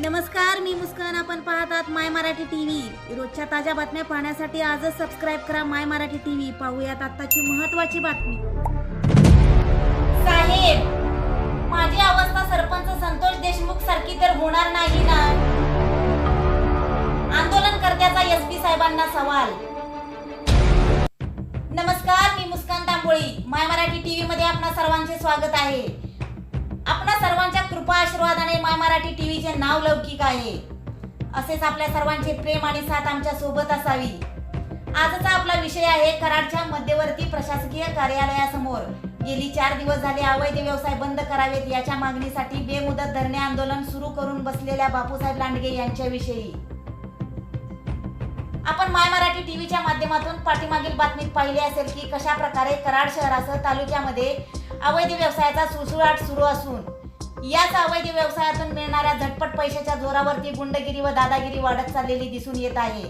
नमस्कार मी मुस्कान. आपण पाहतात माय मराठी टी व्ही रोजच्या ताज्या बातम्या पाहण्यासाठी आजच सबस्क्राईब करा माय मराठी टी व्ही पाहूयात आताची महत्वाची बातमी. साहेब माझी अवस्था सरपंच संतोष देशमुख सारखी तर होणार नाही ना? आंदोलनकर्त्याचा एस पी साहेबांना सवाल. नमस्कार मी मुस्कान तांबोळी. माय मराठी टीव्ही मध्ये आपणा सर्वांचे स्वागत आहे. आपणा सर्वांच्या कृपा आशीर्वादाने माय मराठी टीव्हीचे नाव लौकिक आहे. असेच आपल्या सर्वांचे प्रेम आणि साथ आमच्यासोबत असावी. आजचा आपला विषय आहे कराडच्या मध्यवर्ती प्रशासकीय कार्यालयासमोर. गेली चार दिवस झाले अवैध व्यवसाय बंद करावेत याच्या मागणीसाठी बेमुदत धरणे आंदोलन सुरू करून बसलेल्या बापूसाहेब लांडगे यांच्याविषयी. आपण माय मराठी टीव्हीच्या माध्यमातून पाठीमागील बातमीत पाहिले असेल की कशा प्रकारे कराड शहरासह तालुक्यामध्ये अवैध व्यवसायाचा सुळसुळाट सुरू असून याच अवैध व्यवसायातून मिळणाऱ्या झटपट पैशाच्या जोरावरती गुंडगिरी व दादागिरी वाढत चाललेली दिसून येत आहे.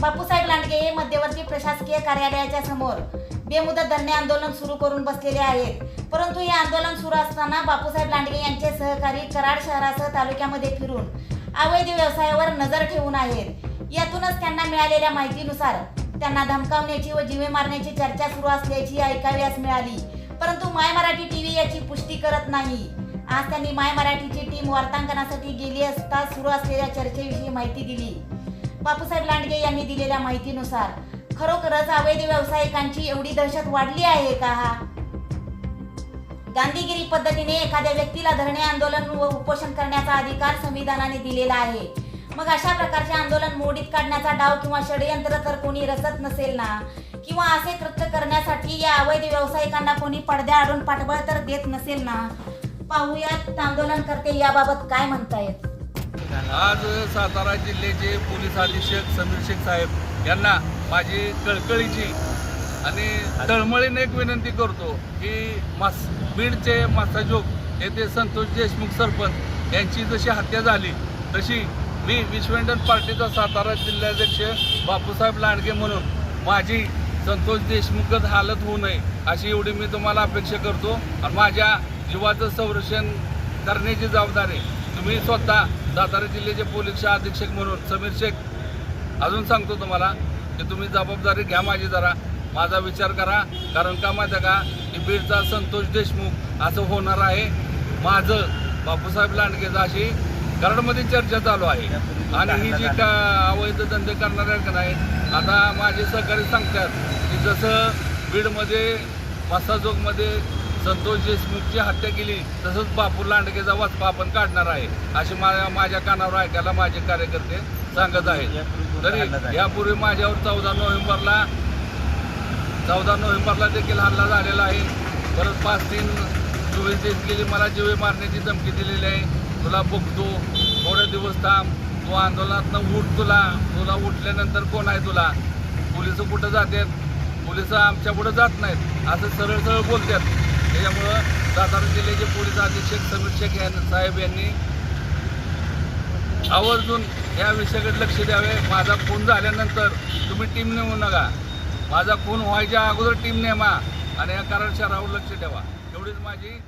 बापूसाहेब लांडगे हे मध्यवर्ती प्रशासकीय कार्यालयाच्या समोर बेमुदत धरणे आंदोलन सुरू करून बसलेले आहेत. परंतु हे आंदोलन सुरू असताना बापूसाहेब लांडगे यांचे सहकारी कराड शहरासह तालुक्यामध्ये फिरून अवैध व्यवसायावर नजर ठेवून आहेत. यातूनच त्यांना मिळालेल्या माहितीनुसार त्यांना धमकावण्याची व जीवे मारण्याची चर्चा सुरू असल्याची ऐकाव्यास मिळाली. परंतु माय मराठी टीव्ही याची पुष्टी करत नाही. आज त्यांनी माय मराठीची टीम वार्तांकनासाठी गेली असता सुरू असलेल्या चर्चेविषयी माहिती दिली. बापूसाहेब लांडगे यांनी दिलेल्या माहितीनुसार खरोखरच अवैध व्यावसायिकांची एवढी दहशत वाढली आहे का गांधीगिरी पद्धतीने एखाद्या व्यक्तीला धरणे आंदोलन व उपोषण करण्याचा अधिकार संविधानाने दिलेला आहे. मग अशा प्रकारचे आंदोलन मोडीत काढण्याचा डाव किंवा षडयंत्र तर कोणी रचत नसेल ना? किंवा असे कृत्य करण्यासाठी या अवैध व्यावसायिकांना कोणी पडद्या आडून पाठबळ तर देत नसेल ना? पाहूयात आंदोलनकर्ते याबाबत काय म्हणतायत आज सातारा जिल्ह्याचे पोलीस अधीक्षक समीर शेख साहेब यांना माझी कळकळीची आणि तळमळीने एक विनंती करतो की मास बीडचे मासाजोग येथे संतोष देशमुख सरपंच यांची जशी हत्या झाली तशी मी विश्वेंडन पार्टीचा सातारा जिल्हाध्यक्ष बापूसाहेब लांडगे म्हणून माझी संतोष देशमुखच हालत होऊ नये अशी एवढी मी तुम्हाला अपेक्षा करतो. आणि माझ्या जीवाचं संरक्षण करण्याची जबाबदारी तुम्ही स्वतः सातारा जिल्ह्याचे पोलीस अधीक्षक म्हणून समीर शेख अजून सांगतो तुम्हाला की तुम्ही जबाबदारी घ्या माझी जरा. माझा विचार करा कारण का माहिती आहे का? की बीडचा संतोष देशमुख असं होणार आहे. माझं बापूसाहेब लांडगेचं अशी कराडमध्ये चर्चा चालू आहे. आणि ही जी का अवैध धंदे करणाऱ्या का नाही आता माझे सहकारी सांगतात की जसं बीडमध्ये मसाजोगमध्ये संतोष देशमुखची हत्या केली तसंच बापू लांडगेचा वाचपा आपण काढणार आहे असे माझ्या माझ्या कानावर ऐकायला माझे कार्यकर्ते सांगत आहेत. तरी यापूर्वी माझ्यावर चौदा नोव्हेंबरला चौदा नोव्हेंबरला देखील हल्ला झालेला आहे. परत पाच तीन चोवीस दिवस गेली मला जीवे मारण्याची धमकी दिलेली आहे. तुला बघतो थोडे दिवस थांब. तू आंदोलनातनं उठ तुला. तुला उठल्यानंतर कोण आहे तुला? पोलीस कुठं जातात? पोलीस आमच्या पुढं जात नाहीत. असं सरळ सरळ बोलतात त्याच्यामुळं सातारा जिल्ह्याचे पोलीस अधीक्षक समीर शेख यांनी साहेब यांनी आवर्जून या विषयाकडे लक्ष द्यावे. माझा खून झाल्यानंतर तुम्ही टीम नेऊ नका. माझा खून व्हायच्या अगोदर टीम नेमा. आणि या कारण शहरावर लक्ष ठेवा. एवढीच माझी